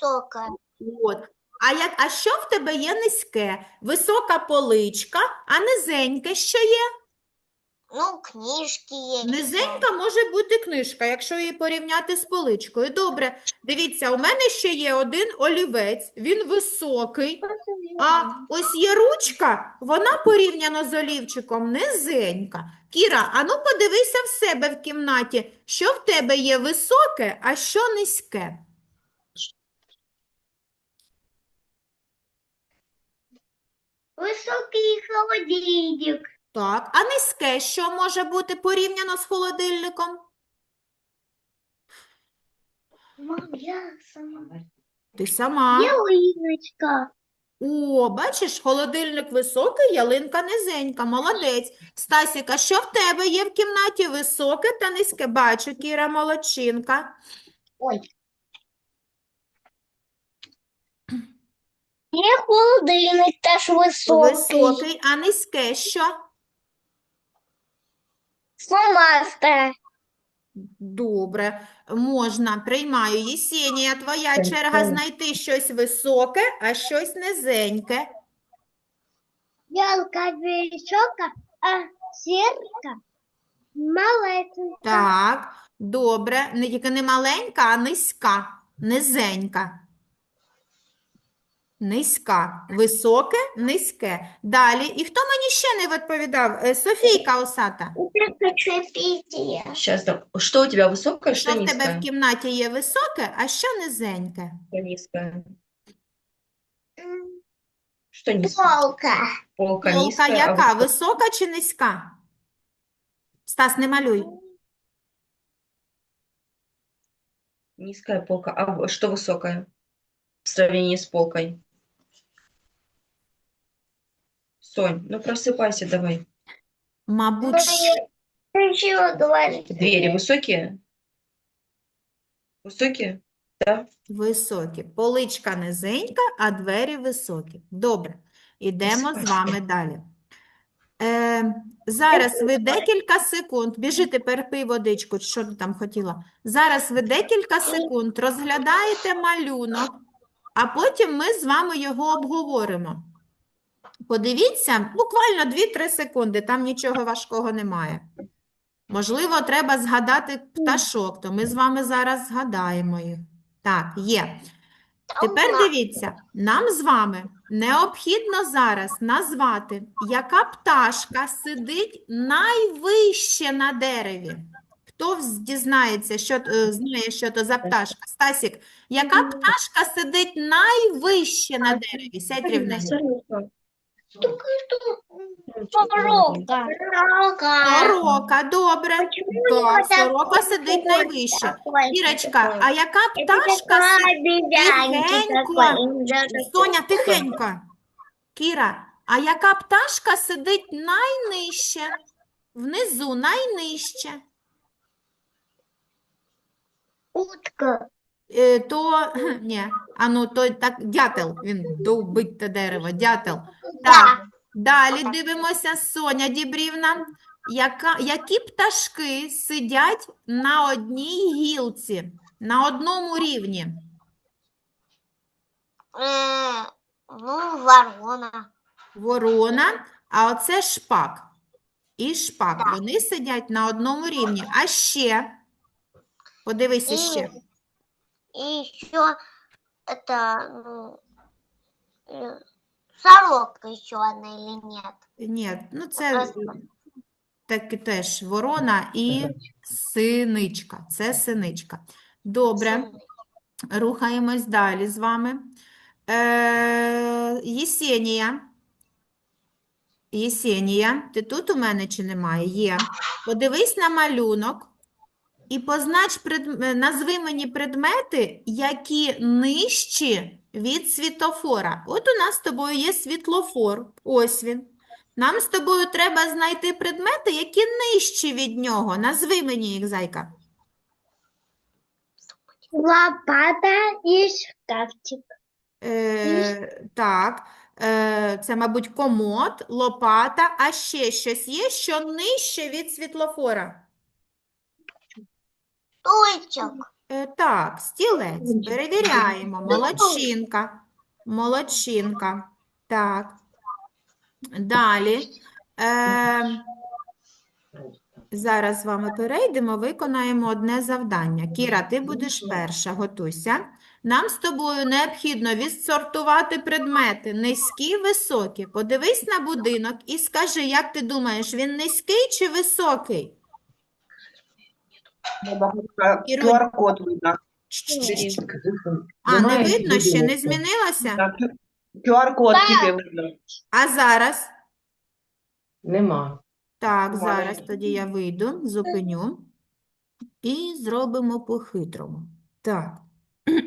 высокая. От. А, як, а що в тебе є низьке? Висока поличка, а низеньке що є? Ну, книжки есть. Низенька може бути книжка, якщо її порівняти з поличкою. Добре, дивіться, у мене ще є один олівець, він високий, а ось є ручка, вона порівняно з олівчиком низенька. Кіра, а ну подивися в себе в кімнаті, що в тебе є високе, а що низьке. Высокий холодильник. Так, а низьке що може бути порівняно з холодильником? Мам, я сама. Ти сама. Ялиночка. О, бачиш, холодильник високий, ялинка низенька, молодець. Стасіка, що в тебе є в кімнаті високе та низьке? Бачу, Кіра, молодчинка. Ой. Не холодильник теж високий. Високий, а низьке що? Фломастер. Добре, можна, приймаю. Єсенія, твоя черга знайти щось високе, а щось низеньке. Ялка висока, а зірка маленька. Так, добре, не тільки не маленька, а низька, низенька. Низька, високе, низьке. Далі. І хто мені ще не відповідав? Е, Софійка Осата. Я хочу пить. Сейчас, да. Что у тебя высокое, Що что в тебе в низкое? кімнаті є високе, а що низеньке? Что низкое? Что низкое? Полка. Полка Полка низкая, а яка? высокое- Висока чи низька? Стас, не малюй. низкая полка. А в- что высокое в сравнении с полкой? Сонь, ну просыпайся давай. Мабуть, щ- Ты чего говоришь? Двери высокие? Высокие? Да? високі. Поличка низенька, а двері високі. Добре, ідемо з вами далі. Е, зараз ви декілька секунд, біжи тепер пий водичку, що ти там хотіла. Зараз ви декілька секунд розглядаєте малюнок, а потім ми з вами його обговоримо. Подивіться, буквально 2-3 секунди, там нічого важкого немає. Можливо, треба згадати пташок, то ми з вами зараз згадаємо їх. Так, є. Тепер дивіться, нам з вами необхідно зараз назвати, яка пташка сидить найвище на дереві. Хто дізнається, що, е, знає, що то за пташка? Стасік, яка пташка сидить найвище на дереві? Сядь рівненько. Сорока. Сорока. Сорока. Сорока, добре. Так, сорока сидить найвище. Ірочка, а яка пташка сидить? Тихенько. Соня, тихенько. Кіра, а яка пташка сидить найнижче? Внизу, найнижче. Утка. Е, то, ні, а ну, то так, дятел, він довбить те дерево, дятел. Так, далі дивимося, Соня Дібрівна. Яка, які пташки сидять на одній гілці, на одному рівні? Э, ну, ворона. Ворона, а оце шпак. І шпак. Вони сидять на одному рівні. А ще, подивися ще. И, и еще это, ну, э, сорока еще одна или нет? Ні, ну це Просто. так теж ворона і синичка. Це синичка. Добре, рухаємось далі з вами. Е, Єсенія. Єсенія, ти тут у мене чи немає? Є. Подивись на малюнок і познач пред... е, назви мені предмети, які нижчі від світлофора. От у нас з тобою є світлофор. Ось він. Нам з тобою треба знайти предмети, які нижчі від нього. Назви мені їх, зайка. Лопата и шкафчик. Е, так, е, це, мабуть, комод, лопата, а ще щось є, що нижче від світлофора. Стульчик. Е, так, стілець. Перевіряємо. Молодчинка. Молодчинка. Так. Далі. Е, зараз з вами перейдемо, виконаємо одне завдання. Кіра, ти будеш перша, готуйся. Нам з тобою необхідно відсортувати предмети низькі, високі. Подивись на будинок і скажи, як ти думаєш, він низький чи високий? QR-код видно. А, не Немає видно ще, не змінилося? Так, QR-код тільки видно. А зараз? Нема. Так, Немає. зараз тоді я вийду, зупиню і зробимо по-хитрому. Так.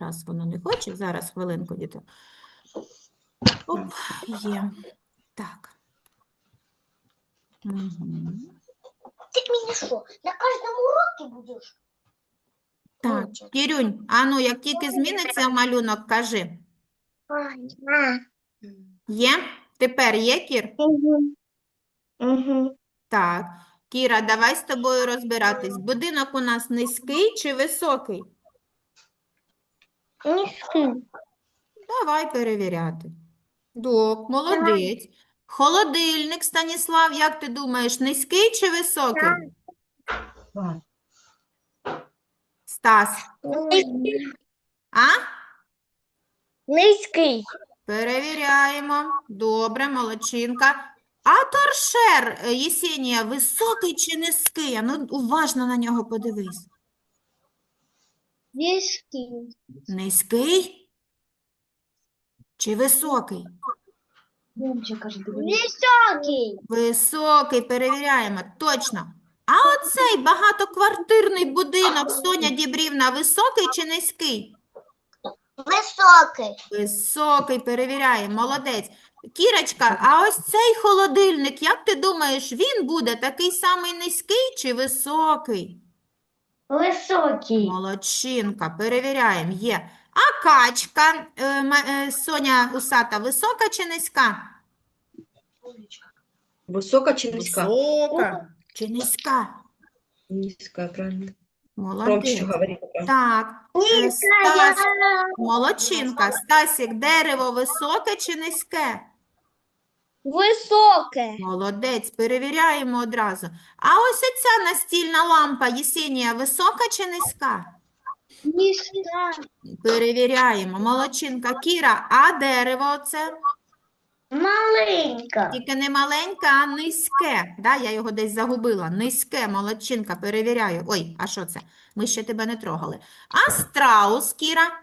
Раз воно не хоче, зараз хвилинку, діти. Оп, є. Так. Мгм. Меня что, на каждом уроке будешь? Так. Кірюнь, а ну, як тільки зміниться малюнок, кажи. Є? Тепер є, Кір? Угу. Так. Кіра, давай з тобою розбиратись. Будинок у нас низький чи високий? Низкий. Давай перевіряти. Док, молодець. Холодильник, Станіслав, як ти думаєш, низький чи високий? Стас, а? Низкий. Перевіряємо. Добре, молодчинка. А торшер, е, Єсенія, високий чи низький? А Ну, уважно на нього подивись. Низкий. Низький чи високий? Высокий. Високий, перевіряємо, точно. А оцей багатоквартирний будинок, Соня Дібрівна, високий чи низький? Высокий. Високий, перевіряємо, молодець. Кірочка, а ось цей холодильник, як ти думаєш, він буде такий самий низький чи високий? Высокий. Молодчинка, перевіряємо, є. А качка, е, е, Соня Усата, висока чи низька? Высока чи низька? Висока. Чи низька? Низкая, правильно. Молодець. Так, е, Стас, молодчинка. Стасік, дерево високе чи низьке? Высокое. Молодець, перевіряємо одразу. А ось ця настільна лампа, Єсенія, висока чи низька? Перевіряємо. Молодчинка. Кіра, а дерево це? Маленько. Тільки не маленьке, а низьке. Да, я його десь загубила. Низьке, молодчинка, перевіряю. Ой, а що це? Ми ще тебе не трогали. А страус, Кіра?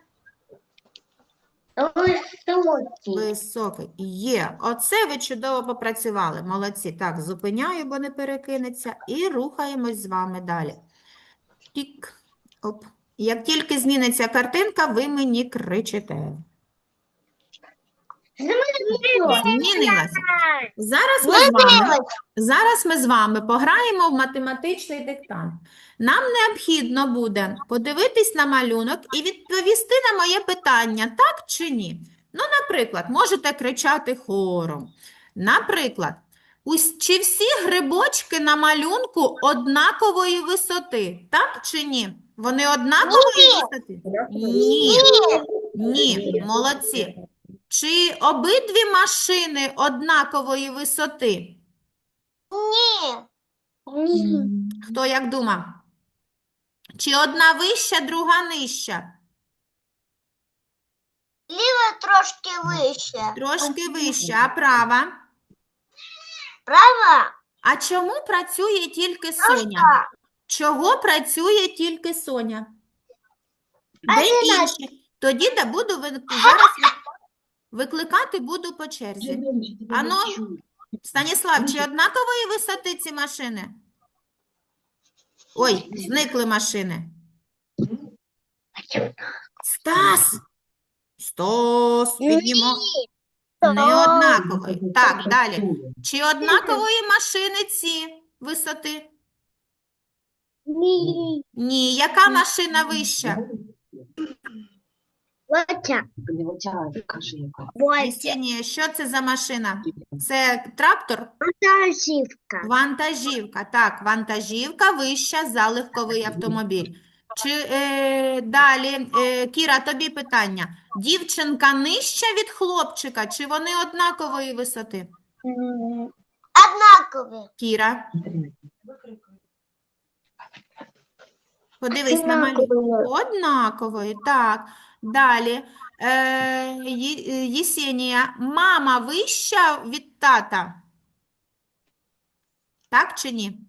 Высокий. Високий. Є. Оце ви чудово попрацювали. Молодці. Так, зупиняю, бо не перекинеться. І рухаємось з вами далі. Тік. Оп. Як тільки зміниться картинка, ви мені кричите. Змінилася. Зараз ми з вами Зараз ми з вами пограємо в математичний диктант. Нам необхідно буде подивитись на малюнок і відповісти на моє питання, так чи ні? Ну, наприклад, можете кричати хором. Наприклад, чи всі грибочки на малюнку однакової висоти, так чи ні? Вони однакової висоти? Ні. Ні, молодці. Чи обидві машини однакової висоти? Ні. Хто як дума? Чи одна вища, друга нижча? Ліва трошки вище. Трошки вища, а права? Права? А чому працює тільки Соня? Чого працює тільки Соня? Де інші? Тоді да буду зараз ви- викликати буду по черзі. Ано, Станіслав, чи однакової висоти ці машини? Ой, зникли машини. Стас! Стас, піднімо. Не однакової. Так, далі. Чи однакової машини ці висоти? Ні. Ні. Яка машина вища? Лотя. Єсенія, що це за машина? Це трактор? Вантажівка. Вантажівка. Так, вантажівка вища за легковий автомобіль. Чи е, далі, е, Кіра, тобі питання. Дівчинка нижча від хлопчика, чи вони однакової висоти? Однакові. Кіра, подивись на малюнок. Однакової, так. Далі. Е, Є- е, Єсенія, мама вища від тата? Так чи ні?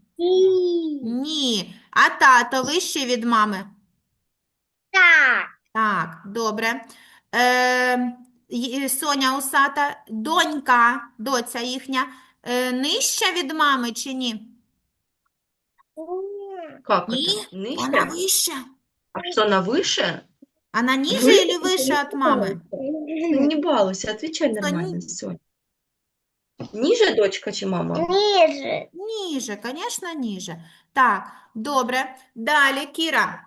Ні. А тато вищий від мами? Так. Так, добре. Е, й- Соня Усата, донька, доця їхня, е, нижча від мами чи ні? Как Ні, это? Вона Ниже? вища. А что, она выше? Вона ниже или вище від мами? Ну, Не балуйся, отвечай нормально, Соня. Ниже дочка, чем мама? Ниже. Ніже, звісно, ніже. Так, добре. Далі, Кіра,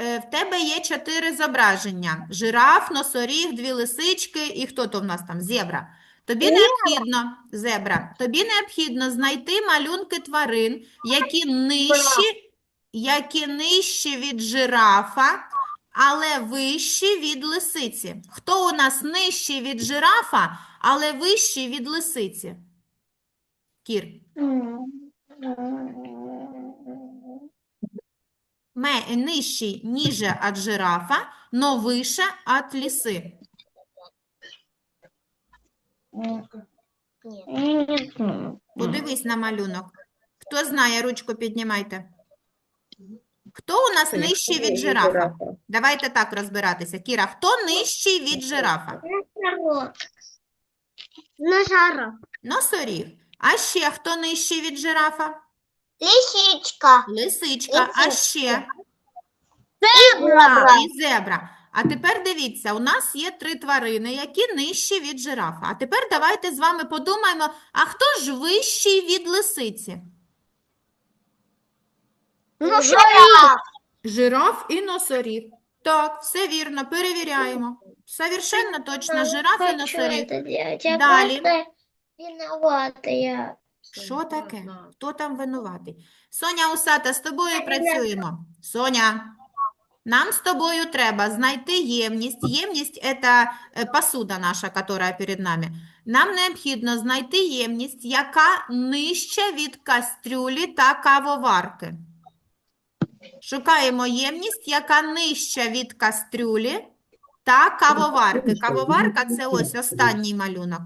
е, в тебе є чотири зображення. Жираф, носоріг, дві лисички і хто то в нас там? Зебра. Тобі необхідно, зебра, тобі необхідно знайти малюнки тварин, які нижчі, які нижчі від жирафа, але вищі від лисиці. Хто у нас нижчий від жирафа, але вищий від лисиці? Кір. Ме, нижчий ниже от жирафа, но от лисы. Нет. Подивись на малюнок. Хто знає, ручку піднімайте. Хто у нас нижчий від жирафа? Давайте так розбиратися. Кіра, хто нижчий від жирафа? Носорог. Носорог. Носоріг. А ще хто нижчий від жирафа? Лисичка. Лисичка. А ще Зебра. і зебра. А тепер дивіться, у нас є три тварини, які нижчі від жирафа. А тепер давайте з вами подумаємо, а хто ж вищий від лисиці? Носорог. Жираф і носоріг. Так, все вірно, перевіряємо. Совершенно точно, жираф і носоріг. Далі. Що таке? Хто там винуватий? Соня Усата, з тобою працюємо. Соня, нам з тобою треба знайти ємність. Ємність – це посуда наша, яка перед нами. Нам необхідно знайти ємність, яка нижча від кастрюлі та кавоварки. Шукаємо ємність, яка нижча від кастрюлі та кавоварки. Кавоварка – це ось останній малюнок.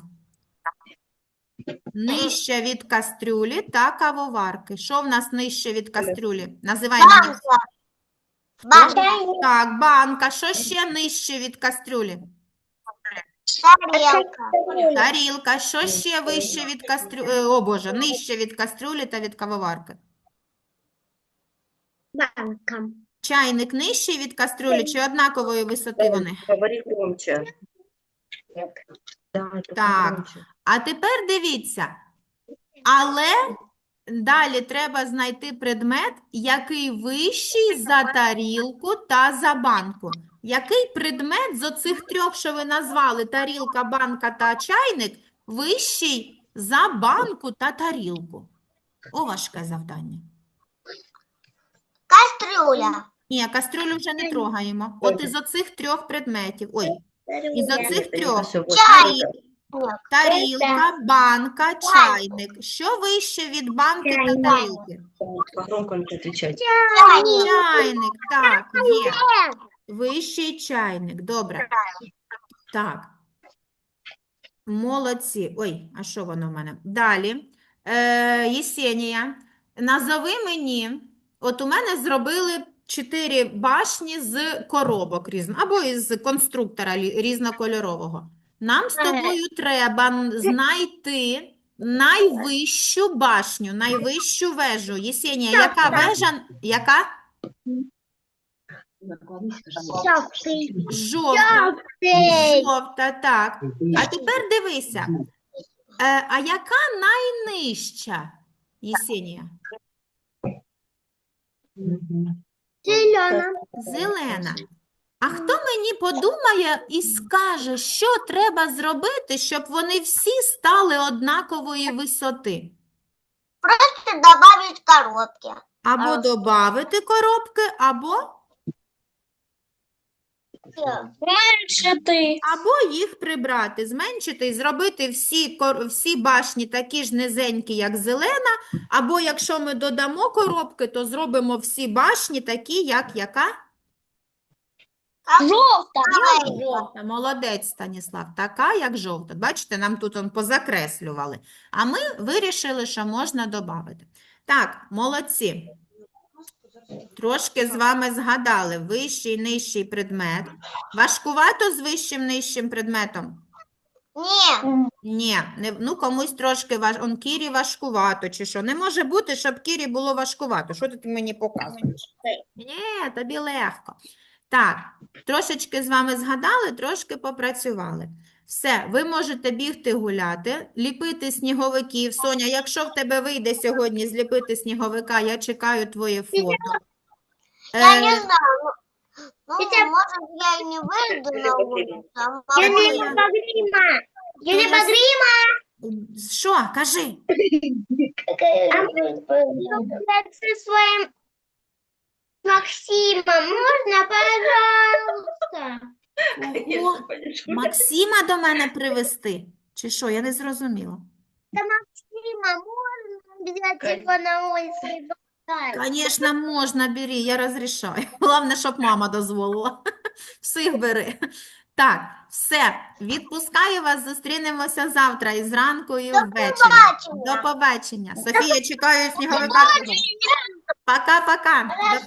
Нижче від кастрюлі та кавоварки. Що в нас нижче від кастрюлі? Називай мені. Так, банка. Що ще нижче від кастрюлі? Тарелка. Тарілка. Що ще вище від кастрюлі? О, Боже, нижче від кастрюлі та від кавоварки. Банка. Чайник нижчий від кастрюлі чи однакової висоти вони? Говори громче. Так. А тепер дивіться. Але далі треба знайти предмет, який вищий за тарілку та за банку. Який предмет з оцих трьох, що ви назвали, тарілка, банка та чайник, вищий за банку та тарілку? О, важке завдання. Кастрюля. Ні, кастрюлю вже не трогаємо. От із оцих трьох предметів. Ой, із оцих трьох. Чайник. Тарілка, банка, чайник. Що вище від банки та тарілки? Чайник, так, є. Вищий чайник, добре. Так. Молодці. Ой, а що воно в мене? Далі. Е, Єсенія, назови мені, от у мене зробили чотири башні з коробок різно, або із конструктора різнокольорового. Нам з тобою треба знайти найвищу башню, найвищу вежу. Єсенія, яка вежа? Яка? Жовтий. Жовта. Жовта, так. А тепер дивися. Е, а яка найнижча, Єсенія? Зелена. Зелена. А хто мені подумає і скаже, що треба зробити, щоб вони всі стали однакової висоти? Просто добавить коробки. Або додати коробки, або, Всё. Меншити. або їх прибрати, зменшити і зробити всі, кор- всі башні такі ж низенькі, як зелена, або якщо ми додамо коробки, то зробимо всі башні такі, як яка? Жовта. Жовта, молодець, Станіслав, така, як жовта. Бачите, нам тут он позакреслювали. А ми вирішили, що можна додати. Так, молодці. Трошки з вами згадали вищий, нижчий предмет. Важкувато з вищим, нижчим предметом? Ні, не, ну комусь трошки важ... Он Кірі важкувато чи що? Не може бути, щоб Кірі було важкувато. Що ти мені показуєш? Ні, тобі легко. Так, трошечки з вами згадали, трошки попрацювали. Все, ви можете бігти гуляти, ліпити сніговиків. Соня, якщо в тебе вийде сьогодні зліпити сніговика, я чекаю твоє фото. я Е, не знаю. Ну, ну, может, я и не выйду на улицу, а Я могу не и- Грима. Юля Що, кажи? Со своим Максима можно, пожалуйста? Кого? Максима до мене привезти? Чи що? Я не зрозуміла. Максима можно взять его на улице и? Звісно, можна, бери, я розрішаю. Головне, щоб мама дозволила. Всіх бери. Так, все, відпускаю вас, зустрінемося завтра і зранку, і ввечері. побачення. До побачення. Софія, чекаю сніговика. Пока-пока. До